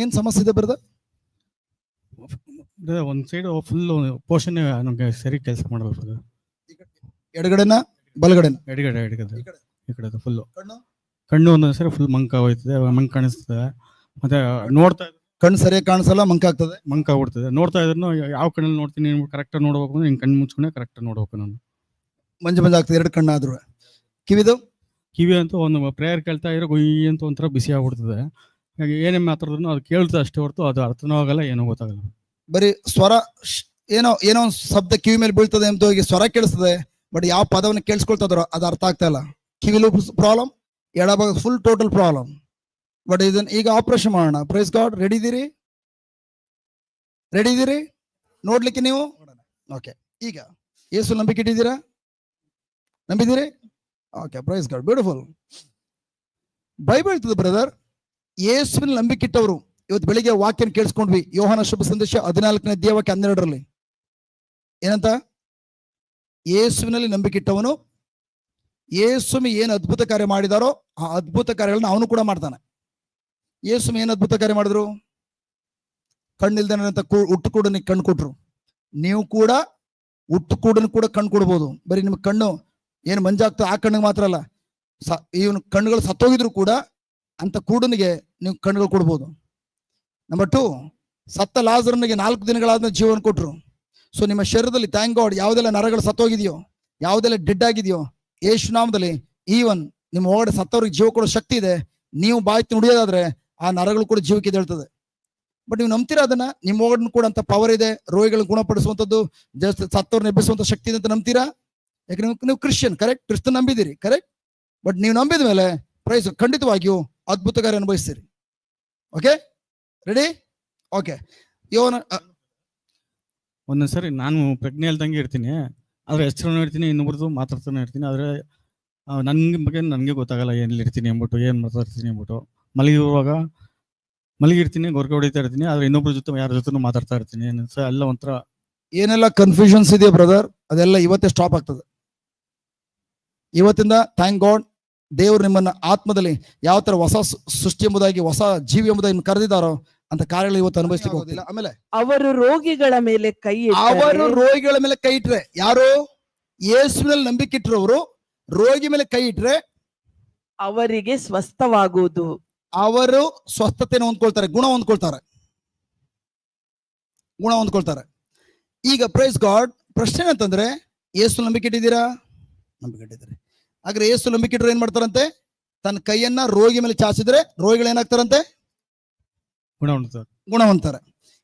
ನಿಮ್ಗೇನ್ ಸಮಸ್ಯೆ ಇದೆ ಬ್ರದರ್? ಒಂದು ಸೈಡ್ ಫುಲ್ ಪೋರ್ಷನ್ ನಮಗೆ ಸರಿ ಕೆಲಸ ಮಾಡಬೇಕು. ಎಡಗಡೆನ ಬಲಗಡೆನ? ಎಡಗಡೆ ಎಡಗಡೆ. ಈ ಕಡೆ. ಫುಲ್ ಫುಲ್ಲು ಕಣ್ಣು? ಒಂದೊಂದು ಸರಿ ಫುಲ್ ಮಂಕ ಹೋಯ್ತದೆ ಮಂಕ್ ಕಾಣಿಸ್ತದೆ. ಮತ್ತೆ ನೋಡ್ತಾ ಕಣ್ಣು ಸರಿಯಾಗಿ ಕಾಣಿಸಲ್ಲ ಮಂಕ ಆಗ್ತದೆ? ಮಂಕ ಆಗ್ಬಿಡ್ತದೆ. ನೋಡ್ತಾ ಇದ್ರು ಯಾವ ಕಣ್ಣಲ್ಲಿ ನೋಡ್ತೀನಿ ಕರೆಕ್ಟ್ ನೋಡ್ಬೇಕು ಅಂದ್ರೆ ಹಿಂಗೆ ಕಣ್ಣು ಮುಚ್ಕೊಂಡೆ ಕರೆಕ್ಟ್ ನೋಡ್ಬೇಕು ನಾನು. ಮಂಜು ಮಂಜು ಆಗ್ತದೆ ಎರಡು ಕಣ್ಣಾದ್ರು ಕಿವಿದು? ಕಿವಿ ಅಂತೂ ಒಂದು ಪ್ರೇಯರ್ ಕೇಳ್ತಾ ಇದ್ರೆ ಗುಯ್ ಅಂತ ಒಂಥರ ಬಿಸಿ ಆಗ್ಬಿಡ್ತದೆ. ಹಾಗೆ ಏನೇ ಮಾತಾಡಿದ್ರು ಅದು ಕೇಳ್ತಾ ಅಷ್ಟೇ ಹೊರತು ಅದು ಅರ್ಥನೂ ಆಗಲ್ಲ, ಏನೂ ಗೊತ್ತಾಗಲ್ಲ. ಬರೀ ಸ್ವರ ಏನೋ ಏನೋ ಒಂದು ಶಬ್ದ ಕಿವಿ ಮೇಲೆ ಬೀಳ್ತದೆ ಅಂತ ಹೋಗಿ ಸ್ವರ ಕೇಳಿಸ್ತದೆ, ಬಟ್ ಯಾವ ಪದವನ್ನು ಕೇಳಿಸ್ಕೊಳ್ತಾ ಇದಾರೋ ಅದು ಅರ್ಥ ಆಗ್ತಾ ಇಲ್ಲ. ಕಿವಿಲು ಪ್ರಾಬ್ಲಮ್, ಎಡಭಾಗ ಫುಲ್ ಟೋಟಲ್ ಪ್ರಾಬ್ಲಮ್ ಬಟ್ ಇದನ್ನ ಈಗ ಆಪರೇಷನ್ ಮಾಡೋಣ. ಪ್ರೈಸ್ ಗಾಡ್ ರೆಡಿ ಇದೀರಿ ರೆಡಿ ಇದೀರಿ ನೋಡ್ಲಿಕ್ಕೆ ನೀವು? ಓಕೆ ಈಗ, ಏಸು ನಂಬಿಕೆ ಇಟ್ಟಿದ್ದೀರಾ? ನಂಬಿದ್ದೀರಿ? Okay praise God beautiful Bible ಇರ್ತದೆ ಬ್ರದರ್ ಯೇಸುವಿನ ನಂಬಿಕೆ ಇಟ್ಟವರು ಇವತ್ತು ಬೆಳಿಗ್ಗೆ ವಾಕ್ಯನ ಕೇಳಿಸ್ಕೊಂಡ್ವಿ. ಯೋಹನ ಶುಭ ಸಂದೇಶ ಹದಿನಾಲ್ಕನೇ ದೇವಕ್ಕೆ ಹನ್ನೆರಡರಲ್ಲಿ. ಏನಂತ? ಯೇಸುವಿನಲ್ಲಿ ನಂಬಿಕೆ ಇಟ್ಟವನು ಯೇಸುಮಿ ಏನು ಅದ್ಭುತ ಕಾರ್ಯ ಮಾಡಿದಾರೋ ಆ ಅದ್ಭುತ ಕಾರ್ಯಗಳನ್ನ ಅವನು ಕೂಡ ಮಾಡ್ತಾನೆ. ಯೇಸುಮಿ ಏನು ಅದ್ಭುತ ಕಾರ್ಯ ಮಾಡಿದ್ರು? ಕಣ್ಣಿಲ್ದೇನಂತ ಹುಟ್ಟು ಕೂಡ ಕಣ್ಣು ಕೊಟ್ರು. ನೀವು ಕೂಡ ಹುಟ್ಟು ಕೂಡ ಕೂಡ ಕಣ್ಣು ಕೊಡ್ಬೋದು. ಬರೀ ನಿಮ್ಗೆ ಕಣ್ಣು ಏನು ಮಂಜಾಗ್ತದೆ ಆ ಕಣ್ಣಿಗೆ ಮಾತ್ರ ಅಲ್ಲ. ಸ, ಇವನು ಕಣ್ಣುಗಳು ಸತ್ತೋಗಿದ್ರು ಕೂಡ ಅಂತ ಕೂಡನಿಗೆ ನೀವು ಕಣ್ಣುಗಳು ಕೊಡ್ಬೋದು. ನಂಬರ್ ಟು ಸತ್ತ ಲಾಜರನಿಗೆ ನಾಲ್ಕು ದಿನಗಳಾದ ಜೀವನ ಕೊಟ್ಟರು ಸೊ ನಿಮ್ಮ ಶರೀರದಲ್ಲಿ ಥ್ಯಾಂಕ್ ಗಾಡ್ ಯಾವುದೆಲ್ಲ ನರಗಳು ಸತ್ತೋಗಿದೆಯೋ, ಯಾವುದೆಲ್ಲ ಡೆಡ್ ಆಗಿದೆಯೋ, ಯೇಸು ನಾಮದಲ್ಲಿ ಈವನ್ ನಿಮ್ಮ ಒಳಗಡೆ ಸತ್ತವ್ರಿಗೆ ಜೀವ ಕೊಡೋ ಶಕ್ತಿ ಇದೆ. ನೀವು ಬಾಯ್ತು ನುಡಿಯೋದಾದ್ರೆ ಆ ನರಗಳು ಕೂಡ ಜೀವಕ್ಕೆ ಹೇಳ್ತದೆ ಬಟ್ ನೀವು ನಂಬ್ತೀರಾ ಅದನ್ನ? ನಿಮ್ಮ ಒಳಗಡೆ ಕೂಡ ಅಂತ ಪವರ್ ಇದೆ, ರೋಗಿಗಳನ್ನ ಗುಣಪಡಿಸುವಂಥದ್ದು ಜಸ್ಟ್ ಸತ್ತವ್ರನ್ನ ಎಬ್ಬಿಸುವಂತ ಶಕ್ತಿ ಇದೆ ಅಂತ ನಂಬ್ತೀರಾ? ಯಾಕೆ ನೀವು ನೀವು ಕ್ರಿಶ್ಚಿಯನ್ ಕರೆಕ್ಟ್ ಕ್ರಿಸ್ತನ್ ನಂಬಿದ್ದೀರಿ ಕರೆಕ್ಟ್ ಬಟ್ ನೀವು ನಂಬಿದ ಮೇಲೆ, ಪ್ರೈಸ್ ಖಂಡಿತವಾಗಿಯೂ ಕಾರ್ಯ ಅನುಭವಿಸ್ತೀರಿ. ಓಕೆ ರೆಡಿ ಓಕೆ ಯೋನ ಒಂದೊಂದು ಸರಿ ನಾನು ಪ್ರಜ್ಞೆ ಇಲ್ದಂಗೆ ಇರ್ತೀನಿ. ಆದ್ರೆ ಹೆಸರು ಇರ್ತೀನಿ ಇನ್ನೊಬ್ರದ್ದು ಮಾತಾಡ್ತಾನೆ ಇರ್ತೀನಿ. ಆದರೆ ನನ್ಗೆ ಬಗ್ಗೆ ನನಗೆ ಗೊತ್ತಾಗಲ್ಲ ಎಲ್ಲಿ ಇರ್ತೀನಿ ಅಂದ್ಬಿಟ್ಟು ಏನ್ ಮಾತಾಡ್ತೀನಿ ಅಂದ್ಬಿಟ್ಟು. ಮಲಗಿರುವಾಗ ಮಲಗಿರ್ತೀನಿ ಗೊರ್ಕೆ ಹೊಡಿತಾ ಇರ್ತೀನಿ. ಆದ್ರೆ ಇನ್ನೊಬ್ರ ಜೊತೆ ಯಾರ ಜೊತೆ ಮಾತಾಡ್ತಾ ಇರ್ತೀನಿ. ಸರ್ ಎಲ್ಲ ಒಂಥರ ಏನೆಲ್ಲ ಕನ್ಫ್ಯೂಷನ್ಸ್ ಇದೆ ಬ್ರದರ್ ಅದೆಲ್ಲ ಇವತ್ತೇ ಸ್ಟಾಪ್ ಆಗ್ತದೆ. ಇವತ್ತಿಂದ ಥ್ಯಾಂಕ್ ಗಾಡ್ ದೇವರು ನಿಮ್ಮನ್ನ ಆತ್ಮದಲ್ಲಿ ಯಾವ ತರ ಹೊಸ ಸೃಷ್ಟಿ ಎಂಬುದಾಗಿ ಹೊಸ ಜೀವಿ ಎಂಬುದಾಗಿ ಕರೆದಿದ್ದಾರೋ ಅಂತ ಕಾರ್ಯಗಳು ಇವತ್ತು ಅನುಭವಿಸ್ಲಿಕ್ಕೆ ಹೋಗ್ತಿಲ್ಲ ಆಮೇಲೆ ಅವರು ರೋಗಿಗಳ ಮೇಲೆ ಕೈ ಅವರು ರೋಗಿಗಳ ಮೇಲೆ ಕೈ ಇಟ್ರೆ ಯಾರು? ಯೇಸುವಿನಲ್ಲಿ ನಂಬಿಕೆ ಇಟ್ಟರವರು ರೋಗಿ ಮೇಲೆ ಕೈ ಇಟ್ರೆ ಅವರಿಗೆ ಸ್ವಸ್ಥವಾಗುವುದು. ಅವರು ಸ್ವಸ್ಥತೆಯನ್ನು ಹೊಂದ್ಕೊಳ್ತಾರೆ ಗುಣ ಹೊಂದ್ಕೊಳ್ತಾರೆ. ಗುಣ ಹೊಂದ್ಕೊಳ್ತಾರೆ. ಈಗ ಪ್ರೈಸ್ ಗಾಡ್ ಪ್ರಶ್ನೆ ಅಂತಂದ್ರೆ ಏಸು ನಂಬಿಕೆ ಇಟ್ಟಿದ್ದೀರಾ? ನಂಬಿಕೆ ಇಟ್ಟಿದ್ದೀರಿ. ಹಾಗಾದ್ರೆ ಏಸು ನಂಬಿಕೆ ಇಟ್ಟರು ಏನ್ ಮಾಡ್ತಾರಂತೆ? ತನ್ನ ಕೈಯನ್ನ ರೋಗಿ ಮೇಲೆ ಚಾಚಿದ್ರೆ ರೋಗಿಗಳು ಏನಾಗ್ತಾರಂತೆ? ಗುಣ ಹೊಂದ್ತಾರೆ ಗುಣ ಹೊಂದ್ತಾರೆ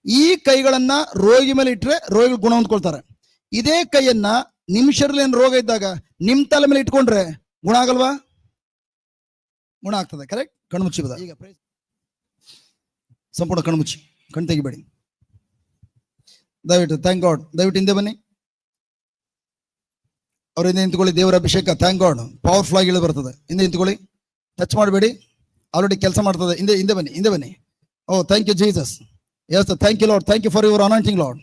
ಈ ಕೈಗಳನ್ನ ರೋಗಿ ಮೇಲೆ ಇಟ್ಟರೆ ರೋಗಿಗಳು ಗುಣ ಹೊಂದ್ಕೊಳ್ತಾರೆ ಇದೇ ಕೈಯನ್ನ ನಿಮ್ ಶರೀರ ಏನ್ ರೋಗ ಇದ್ದಾಗ ನಿಮ್ ತಲೆ ಮೇಲೆ ಇಟ್ಕೊಂಡ್ರೆ ಗುಣ ಆಗಲ್ವಾ? ಗುಣ ಆಗ್ತದೆ ಕರೆಕ್ಟ್ ಕಣ್ಮುಚ್ಚಿ ಬದ ಈಗ ಸಂಪೂರ್ಣ ಕಣ್ಮುಚ್ಚಿ ಕಣ್ ತೆಗಿಬೇಡಿ. ದಯವಿಟ್ಟು ಥ್ಯಾಂಕ್ ಗಾಡ್ ದಯವಿಟ್ಟು ಹಿಂದೆ ಬನ್ನಿ. ಅವ್ರ ಹಿಂದೆ ನಿಂತ್ಕೊಳ್ಳಿ, ದೇವರ ಅಭಿಷೇಕ ಥ್ಯಾಂಕ್ ಗಾಡ್ ಪವರ್ಫುಲ್ ಆಗಿ ಇಳಿದು ಬರ್ತದೆ. ಹಿಂದೆ ನಿಂತ್ಕೊಳ್ಳಿ. ಟಚ್ ಮಾಡಬೇಡಿ. ಆಲ್ರೆಡಿ ಕೆಲಸ ಮಾಡ್ತದೆ. ಹಿಂದೆ ಹಿಂದೆ ಬನ್ನಿ ಹಿಂದೆ ಬನ್ನಿ. ಓ thank you Jesus yes thank you Lord thank you for your anointing Lord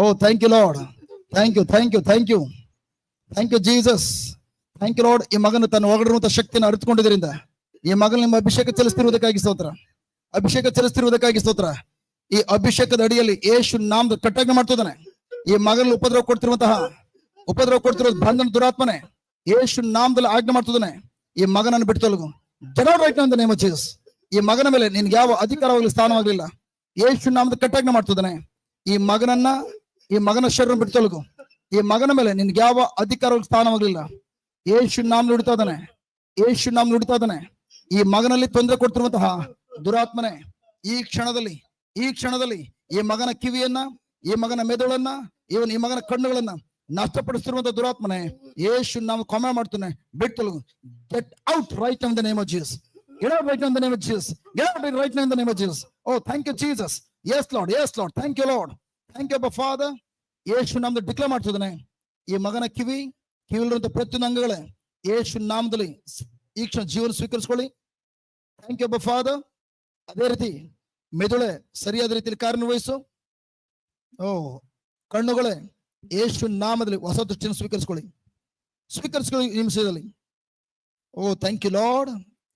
oh thank you Lord thank you thank you thank you thank you Jesus thank you Lord ಈ ಮಗನ ತನ್ನ ಒಳಗಿರುವಂತ ಶಕ್ತಿಯನ್ನು ಅರಿತುಕೊಂಡಿದ್ದರಿಂದ, ಈ ಮಗನ ನಿಮ್ಮ ಅಭಿಷೇಕ ಚಲಿಸ್ತಿರುವುದಕ್ಕಾಗಿ ಸ್ತೋತ್ರ. ಅಭಿಷೇಕ ಚಲಿಸ್ತಿರುವುದಕ್ಕಾಗಿ ಸ್ತೋತ್ರ. ಈ ಅಭಿಷೇಕದ ಅಡಿಯಲ್ಲಿ ಯೇಸು ನಾಮದ ಕಟ್ಟಾಗಿ ಮಾಡ್ತಿದ್ದಾನೆ. ಈ ಮಗನ ಉಪದ್ರವ ಕೊಡ್ತಿರುವಂತಹ ಉಪದ್ರವ ಕೊಡ್ತಿರೋ ಬಂಧನ ದುರಾತ್ಮನೆ. ಯೇಸು ನಾಮದಲ್ಲಿ ಆಜ್ಞೆ ಮಾಡ್ತಿದ್ದಾನೆ, ಈ ಮಗನನ್ನು ಬಿಟ್ಟು ತೊಲಗು. ಜನರ ರೈಟ್ ಅಂತ ನೇಮ ಜೀಸಸ್ ಈ ಮಗನ ಮೇಲೆ ನಿನ್ಗೆ ಯಾವ ಅಧಿಕಾರವಾಗಲಿ ಸ್ಥಾನವಾಗಲಿಲ್ಲ. ಯೇಸು ನಾಮದ ಕಟ್ಟಾಜ್ಞೆ ಮಾಡ್ತಿದ್ದಾನೆ, ಈ ಮಗನನ್ನ, ಈ ಮಗನ ಶರೀರ ಬಿಟ್ಟು ತೊಲಗು. ಈ ಮಗನ ಮೇಲೆ ನಿನ್ಗೆ ಯಾವ ಅಧಿಕಾರವಾಗಲಿ ಸ್ಥಾನವಾಗಲಿಲ್ಲ. ಯೇಸು ನಾಮ್ ನುಡಿತಾ ಯೇಸು ನಾಮ್ ನುಡಿತಾ ಈ ಮಗನಲ್ಲಿ ತೊಂದರೆ ಕೊಡ್ತಿರುವಂತಹ ದುರಾತ್ಮನೆ, ಈ ಕ್ಷಣದಲ್ಲಿ ಈ ಕ್ಷಣದಲ್ಲಿ ಈ ಮಗನ ಕಿವಿಯನ್ನ, ಈ ಮಗನ ಮೆದುಳನ್ನ ಇವನ್ ಈ ಮಗನ ಕಣ್ಣುಗಳನ್ನ ನಷ್ಟಪಡಿಸ್ತಿರುವಂತಹ ದುರಾತ್ಮನೆ, ಯೇಸು ನಾವು ಕೊಮೆ ಮಾಡ್ತಾನೆ, ಬಿಟ್ಟು get out right in the name of Jesus get out right in the name of Jesus get out right in the name of Jesus oh thank you Jesus yes Lord yes Lord thank you Lord thank you ಅಪ್ಪ father Yesu ನಮ್ದು declare ಮಾಡ್ತಿದ್ದಾನೆ. ಈ ಮಗನ ಕಿವಿ ಕಿವಿಲಿರುವಂತ ಪ್ರತಿಯೊಂದು ಅಂಗಗಳೇ, ಯೇಸು ನಾಮದಲ್ಲಿ ಈ ಕ್ಷಣ ಜೀವನ ಸ್ವೀಕರಿಸ್ಕೊಳ್ಳಿ. ಥ್ಯಾಂಕ್ ಯು ಅಪ್ಪ ಫಾದರ್ ಅದೇ ರೀತಿ ಮೆದುಳೆ ಸರಿಯಾದ ರೀತಿಯಲ್ಲಿ ಕಾರ್ಯನಿರ್ವಹಿಸು. ಓ, ಕಣ್ಣುಗಳೇ ಯೇಸು ನಾಮದಲ್ಲಿ ಹೊಸ ದೃಷ್ಟಿಯನ್ನು ಸ್ವೀಕರಿಸ್ಕೊಳ್ಳಿ. ಸ್ವೀಕರಿಸ್ಕೊಳ್ಳಿ ನಿಮಿಷದಲ್ಲಿ. ಓ ಥ್ಯಾಂಕ್ ಯು ಲಾರ್ಡ್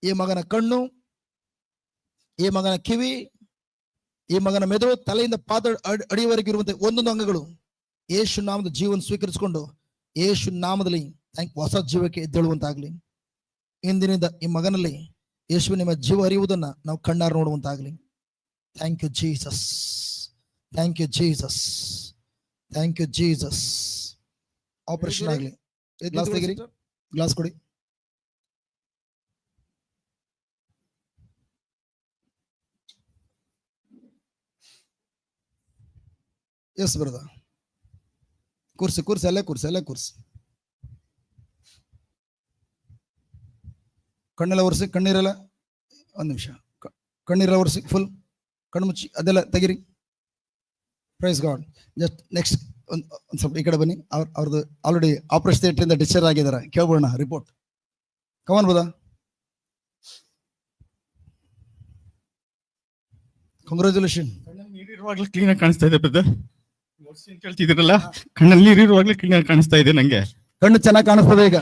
ಈ ಮಗನ ಕಣ್ಣು, ಈ ಮಗನ ಕಿವಿ, ಈ ಮಗನ ಮೆದುಳು ತಲೆಯಿಂದ ಪಾದ ಅಡ್- ಅಡಿಯವರೆಗೆ ಇರುವಂತೆ ಒಂದೊಂದು ಅಂಗಗಳು. ಯೇಸು ನಾಮದ ಜೀವನ ಸ್ವೀಕರಿಸಿಕೊಂಡು ಯೇಸು ನಾಮದಲ್ಲಿ ಥ್ಯಾಂಕ್ ಹೊಸ ಜೀವಕ್ಕೆ ಎದ್ದೇಳುವಂತಾಗ್ಲಿ. ಇಂದಿನಿಂದ ಈ ಮಗನಲ್ಲಿ ಯೇಸು ನಿಮ್ಮ ಜೀವ ಹರಿಯುವುದನ್ನ ನಾವು ಕಣ್ಣಾರು ನೋಡುವಂತಾಗ್ಲಿ. Thank you Jesus thank you Jesus thank you Jesus operation ಆಗಲಿ ಗ್ಲಾಸ್ ತೆಗಿರಿ ಗ್ಲಾಸ್ ಕೊಡಿ ಎಸ್ ಬರದ ಕೂರ್ಸಿ ಕೂರ್ಸಿ ಅಲ್ಲೇ ಕೂರ್ಸಿ ಅಲ್ಲೇ ಕೂರ್ಸಿ ಕಣ್ಣೆಲ್ಲ ಒರೆಸಿ ಕಣ್ಣೀರೆಲ್ಲ ಒಂದು ನಿಮಿಷ ಕ- ಕಣ್ಣೀರೆಲ್ಲ ಒರೆಸಿ ಫುಲ್ ಕಣ್ಣು ಮುಚ್ಚಿ ಅದೆಲ್ಲ ತೆಗಿರಿ ಪ್ರೈಸ್ ಗಾಡ್ ಜಸ್ಟ್ ನೆಕ್ಸ್ಟ್ ಒಂದು ಒಂದು ಸ್ವಲ್ಪ ಈ ಕಡೆ ಬನ್ನಿ. ಅವ್ರ ಅವ್ರದ್ದು ಆಲ್ರೆಡಿ ಆಪರೇಷನ್ ಥಿಯೇಟ್ರಿಂದ ಡಿಸ್ಚಾರ್ಜ್ ಆಗಿದ್ದಾರೆ. ಕೇಳ್ಬೋಣ ರಿಪೋರ್ಟ್ ಕಮನ್ ಬೋದಾ ಕಂಗ್ರ್ಯಾಚುಲೇಷನ್ ಕಣ್ಣಲ್ಲಿ ನೀರಿರುವಾಗಲೇ ಕ್ಲೀನಾಗಿ ಕಾಣಿಸ್ತಾ ಇದೆ ಬ್ರದರ್ ಅಂತ ಹೇಳ್ತಿದ್ದೀರಲ್ಲ? ಕಣ್ಣಲ್ಲಿ ನೀರಿರುವಾಗಲೇ ಕ್ಲೀನ್ ಆಗಿ ಕಾಣಿಸ್ತಾ ಇದೆ ನಂಗೆ. ಕಣ್ಣು ಚೆನ್ನಾಗಿ ಕಾಣಿಸ್ತದೆ ಈಗ.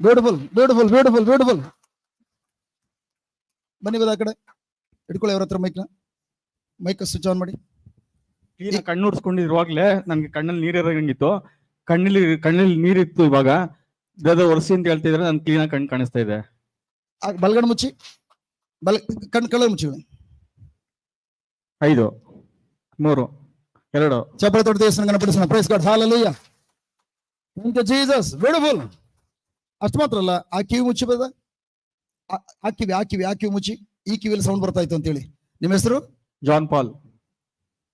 ಬ್ಯೂಟಿಫುಲ್ ಬ್ಯೂಟಿಫುಲ್ ಬ್ಯೂಟಿಫುಲ್ ಬ್ಯೂಟಿಫುಲ್ ಬನ್ನಿ ಬದ ಆ ಕಡೆ. ಇಟ್ಕೊಳ್ಳಿ ಅವ್ರ ಹತ್ರ ಮೈಕ್ನ ಮೈಕ್ ಸ್ವಿಚ್ ಆನ್ ಮಾಡಿ. ಕ್ಲೀನ್ ಆಗಿ ಕಣ್ಣು ಉಡ್ಸ್ಕೊಂಡಿರುವಾಗ್ಲೇ ನನ್ಗೆ ಕಣ್ಣಲ್ಲಿ ನೀರ್ ಇರಂಗಿತ್ತು. ಕಣ್ಣಲ್ಲಿ ಕಣ್ಣಲ್ಲಿ ನೀರಿತ್ತು ಇವಾಗ. ಬ್ರದರ್ ಒರೆಸಿ ಅಂತ ಹೇಳ್ತಿದ್ರೆ ನನ್ ಕ್ಲೀನ್ ಆಗಿ ಕಣ್ಣು ಕಾಣಿಸ್ತಾ ಇದೆ. ಬಲ್ಗಣ ಮುಚ್ಚಿ. ಬಲ್ ಕಣ್ಣು ಕಳ್ಳ ಮುಚ್ಚಿ. ಐದು ಮೂರು ಎರಡು. ಚಪ್ಪಳ ತೊಟ್ಟು ದೇವಸ್ಥಾನ ಗಣಪಡಿಸೋಣ praise God hallelujah Jesus beautiful ಅಷ್ಟು ಮಾತ್ರ ಅಲ್ಲ ಆ ಕಿವಿ ಮುಚ್ಚಿ ಬದ ಆ- ಆ ಕಿವಿ ಆ ಕಿವಿ ಆ ಕಿವಿ ಮುಚ್ಚಿ. ಈ ಕಿವಿಯಲ್ಲಿ ಸೌಂಡ್ ಬರ್ತಾ ಇತ್ತು ಅಂತೇಳಿ. ನಿಮ್ಮ ಹೆಸರು? John Paul.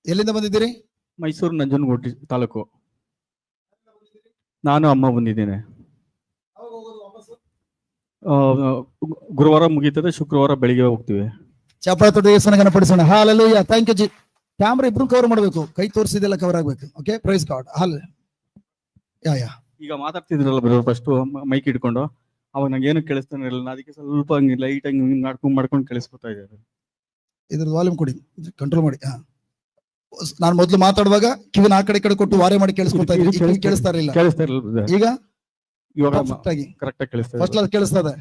ಎಲ್ಲಿಂದ ಬಂದಿದ್ದೀರಿ? ಮೈಸೂರು ನಂಜನಗೂಡಿ ತಾಲೂಕು. ನಾನು ಅಮ್ಮ ಬಂದಿದ್ದೇನೆ. ಗುರುವಾರ ಮುಗೀತದೆ ಶುಕ್ರವಾರ ಬೆಳಿಗ್ಗೆ ಹೋಗ್ತೀವಿ. ಚಪ್ಪಳ ತೊಟ್ಟು ದೇವಸ್ಥಾನ ಗಣಪಡಿಸೋಣ ಹಾಲಲ್ಲಿ ಥ್ಯಾಂಕ್ ಯು ಜಿ ಕ್ಯಾಮ್ರಾ ಇಬ್ರು ಕವರ್ ಮಾಡಬೇಕು. ಕೈ ತೋರಿಸಿದೆಲ್ಲ ಕವರ್ ಆಗ್ಬೇಕು. ಓಕೆ ಪ್ರೈಸ್ ಕಾರ್ಡ್ ಹಾಲ್ ಯಾ ಯಾ ಈಗ ಮಾತಾಡ್ತಿದ್ರಲ್ಲ ಬ್ರೋ ಫಸ್ಟ್ ಮೈಕ್ ಇಟ್ಕೊಂಡು ಅವಾಗ ನಂಗೆ ಏನು ಕೇಳಿಸ್ತಾನೆ ಇರಲಿಲ್ಲ. ಅದಕ್ಕೆ ಸ್ವಲ್ಪ ಹಂಗೆ ಲೈಟ್ ಹಂಗೆ ಮಾಡ್ಕೊಂಡು ಮಾಡ್ಕೊಂಡು ಕೇಳಿಸ್ಕೊತಾ ಇದ್ದಾರೆ ಇದ್ರದ್ದು ವಾಲ್ಯೂಮ್ ಕೊಡಿ. ಕಂಟ್ರೋಲ್ ಮಾಡಿ. ಹಾ. ನಾನು ಮೊದಲು ಮಾತಾಡುವಾಗ ಕಿವಿನ ಆ ಕಡೆ ಕಡೆ ಕೊಟ್ಟು ವಾರೆ ಮಾಡಿ ಕೇಳಿಸ್ಕೊಳ್ತಾ ಇದ್ದೀನಿ ಕೇಳಿಸ್ತಾ ಇರಲಿಲ್ಲ. ಕೇಳಿಸ್ತಾ ಈಗ? ಇವಾಗ ಕರೆಕ್ಟ್ ಆಗಿ. ಕೇಳಿಸ್ತಾ ಫಸ್ಟ್ ಇದೆ. ಕ್ಲಾಸ್ ಕೇಳಿಸ್ತದೆ.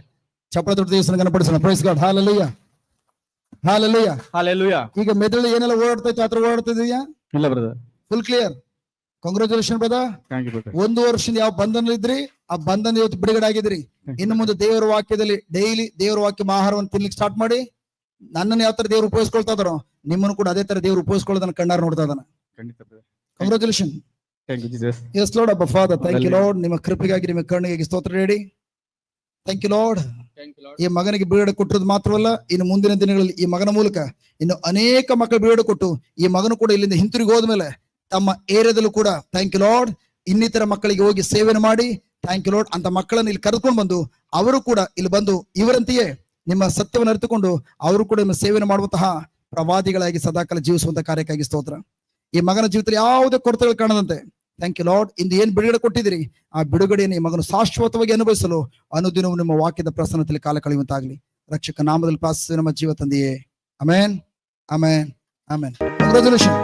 ಚಪ್ಪಳ ದೊಡ್ಡ ದೇವಸ್ಥಾನ ಗಣಪಡಿಸೋಣ. Praise God hallelujah hallelujah hallelujah ಈಗ ಮೆದುಳು ಏನೆಲ್ಲ ಓಡಾಡ್ತಾ ಇತ್ತು ಆತರ ಓಡಾಡ್ತಾ ಇದೆಯಾ? ಇಲ್ಲ brother full clear congratulation brother thank you brother ಒಂದು ವರ್ಷದಿಂದ ಯಾವ ಬಂಧನ ಇದ್ರಿ ಆ ಬಂಧನ ಇವತ್ತು ಬಿಡುಗಡೆ ಆಗಿದ್ರಿ ಇನ್ನು ಮುಂದೆ ದೇವರ ವಾಕ್ಯದಲ್ಲಿ ಡೈಲಿ ದೇವರ ವಾಕ್ಯ ಆಹಾರವನ್ನು ತಿನ್ಲಿಕ್ಕೆ ಸ್ಟಾರ್ಟ್ ಮಾಡಿ. ನನ್ನನ್ನು ಯಾವ ತರ ದೇವರು ಉಪಯೋಗಿಸ್ಕೊಳ್ತಾ ಇದಾರೋ ನಿಮ್ಮನ್ನು ಕೂಡ ಅದೇ ತರ ದೇವರು ಉಪಯೋಗಿಸ್ಕೊಳ್ಳೋದನ್ನ ಕಣ್ಣಾರ ನೋಡ್ತಾ ಇದ್ದಾನೆ. ಖಂಡಿತ congratulation thank you Jesus yes Lord Abba father thank you. Lord ನಿಮ್ಮ ಕೃಪೆಗಾಗಿ ನಿಮ್ಮ ಕಣ್ಣಿಗೆ ಸ್ತೋತ್ರ ಹೇಳಿ. Thank you Lord thank you ಈ ಮಗನಿಗೆ ಬಿಡುಗಡೆ ಕೊಟ್ಟಿರೋದು ಮಾತ್ರವಲ್ಲ ಇನ್ನು ಮುಂದಿನ ದಿನಗಳಲ್ಲಿ ಈ ಮಗನ ಮೂಲಕ ಇನ್ನು ಅನೇಕ ಮಕ್ಕಳು ಬಿಡುಗಡೆ ಕೊಟ್ಟು ಈ ಮಗನು ಕೂಡ ಇಲ್ಲಿಂದ ಹಿಂತಿರುಗಿ ಹೋದ್ಮೇಲೆ ತಮ್ಮ ಏರಿಯಾದಲ್ಲೂ ಕೂಡ ಥ್ಯಾಂಕ್ ಯು ಲಾರ್ಡ್ ಇನ್ನಿತರ ಮಕ್ಕಳಿಗೆ ಹೋಗಿ ಸೇವೆಯನ್ನು ಮಾಡಿ ಥ್ಯಾಂಕ್ ಯು ಲಾರ್ಡ್ ಅಂತ ಮಕ್ಕಳನ್ನು ಇಲ್ಲಿ ಕರೆದುಕೊಂಡು ಬಂದು ಅವರು ಕೂಡ ಇಲ್ಲಿ ಬಂದು ಇವರಂತೆಯೇ ನಿಮ್ಮ ಸತ್ಯವನ್ನು ಅರಿತುಕೊಂಡು ಅವರು ಕೂಡ ನಿಮ್ಮ ಸೇವೆಯನ್ನು ಮಾಡುವಂತಹ ಪ್ರವಾದಿಗಳಾಗಿ ಸದಾಕಾಲ ಜೀವಿಸುವಂತ ಕಾರ್ಯಕ್ಕಾಗಿ ಸ್ತೋತ್ರ. ಈ ಮಗನ ಜೀವಿತದಲ್ಲಿ ಯಾವುದೇ ಕೊರತೆಗಳು ಕಾಣದಂತೆ. ಥ್ಯಾಂಕ್ ಯು ಲಾರ್ಡ್ ಇಂದು ಏನ್ ಬಿಡುಗಡೆ ಕೊಟ್ಟಿದ್ದೀರಿ? ಆ ಬಿಡುಗಡೆಯನ್ನು ಈ ಮಗನು ಶಾಶ್ವತವಾಗಿ ಅನುಭವಿಸಲು ಅನುದಿನವು ನಿಮ್ಮ ವಾಕ್ಯದ ಪ್ರಸನ್ನತೆಯಲ್ಲಿ ಕಾಲ ಕಳೆಯುವಂತಾಗಲಿ. ರಕ್ಷಕ ನಾಮದಲ್ಲಿ ಪಾಸ್ ನಮ್ಮ ಜೀವ ತಂದೆಯೇ. Amen amen amen congratulation